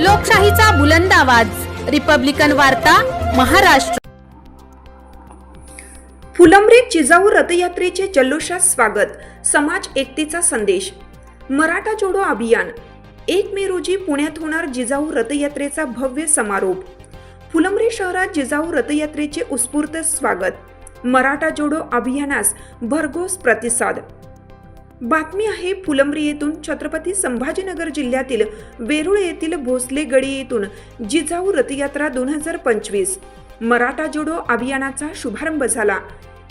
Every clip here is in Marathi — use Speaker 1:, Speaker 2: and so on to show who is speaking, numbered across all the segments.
Speaker 1: लोकशाहीचा बुलंद आवाज. रिपब्लिकन वार्ता महाराष्ट्र.
Speaker 2: फुलंब्री जिजाऊ रथयात्रेचे जल्लोषात स्वागत. समाज एकतेचा संदेश. मराठा जोडो अभियान. एक मे रोजी पुण्यात होणार जिजाऊ रथयात्रेचा भव्य समारोप. फुलंब्री शहरात जिजाऊ रथयात्रेचे उत्स्फूर्त स्वागत. मराठा जोडो अभियानास भरघोस प्रतिसाद. बातमी आहे फुलंब्री येथून छत्रपती संभाजीनगर जिल्ह्यातील वेरुळ येथील भोसले गडी येथून जिजाऊ रथयात्रा दोन हजार पंचवीस. मराठा जोडो अभियानाचा शुभारंभ झाला.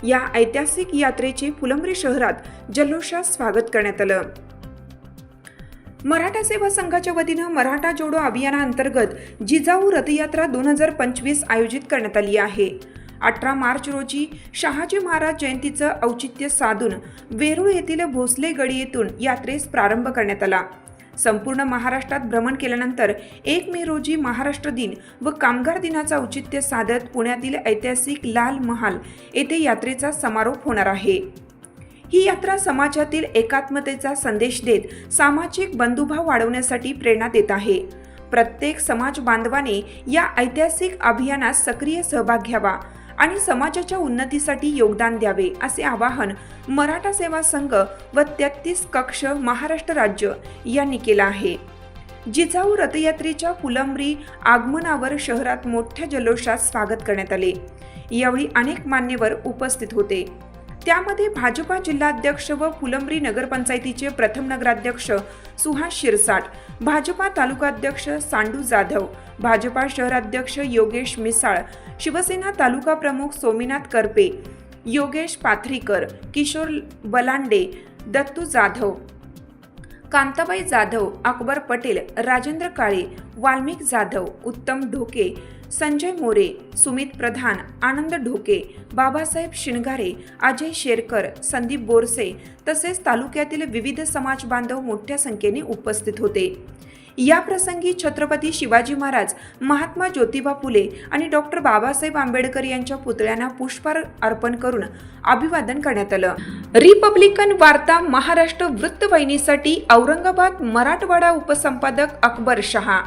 Speaker 2: या ऐतिहासिक यात्रेचे फुलंब्री शहरात जल्लोषात स्वागत करण्यात आलं. मराठा सेवा संघाच्या वतीनं मराठा जोडो अभियानाअंतर्गत जिजाऊ रथयात्रा दोन हजार पंचवीस आयोजित करण्यात आली आहे. अठरा मार्च रोजी शहाजी महाराज जयंतीचं औचित्य साधून वेरूळ येथील भोसले गडी येथून यात्रेस प्रारंभ करण्यात आला. संपूर्ण महाराष्ट्रात भ्रमण केल्यानंतर एक मे रोजी महाराष्ट्र दिन व कामगार दिनाचं औचित्य साधत पुण्यातील ऐतिहासिक लाल महाल येथे यात्रेचा समारोप होणार आहे. ही यात्रा समाजातील एकात्मतेचा संदेश देत सामाजिक बंधुभाव वाढवण्यासाठी प्रेरणा देत आहे. प्रत्येक समाज बांधवाने या ऐतिहासिक अभियानात सक्रिय सहभाग घ्यावा. आणि समाजाच्या उन्नतीसाठी योगदान द्यावे असे आवाहन मराठा सेवा संघ व तेहतीस कक्ष महाराष्ट्र राज्य यांनी केलं आहे. जिजाऊ रथयात्रेच्या फुलंबरी आगमनावर शहरात मोठ्या जल्लोषात स्वागत करण्यात आले. यावेळी अनेक मान्यवर उपस्थित होते. त्यामध्ये भाजपा जिल्हाध्यक्ष व फुलंब्री नगरपंचायतीचे प्रथम नगराध्यक्ष सुहास शिरसाट भाजपा तालुकाध्यक्ष सांडू जाधव भाजपा शहराध्यक्ष योगेश मिसाळ शिवसेना तालुका प्रमुख सोमीनाथ करपे योगेश पाथरीकर किशोर बलांडे दत्तू जाधव कांताबाई जाधव अकबर पटेल राजेंद्र काळे वाल्मिक जाधव उत्तम ढोके संजय मोरे सुमित प्रधान आनंद ढोके बाबासाहेब शिणगारे अजय शेरकर संदीप बोरसे तसेच तालुक्यातील विविध समाज बांधव मोठ्या संख्येने उपस्थित होते. या प्रसंगी छत्रपती शिवाजी महाराज महात्मा ज्योतिबा फुले आणि डॉक्टर बाबासाहेब आंबेडकर यांच्या पुतळ्यांना पुष्पार अर्पण करून अभिवादन करण्यात आलं रिपब्लिकन वार्ता Maharashtra वृत्तवाहिनीसाठी Aurangabad Marathwada उपसंपादक Akbar Shah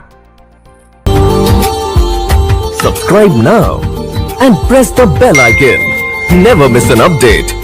Speaker 3: Subscribe now and press the bell icon. Never miss an update.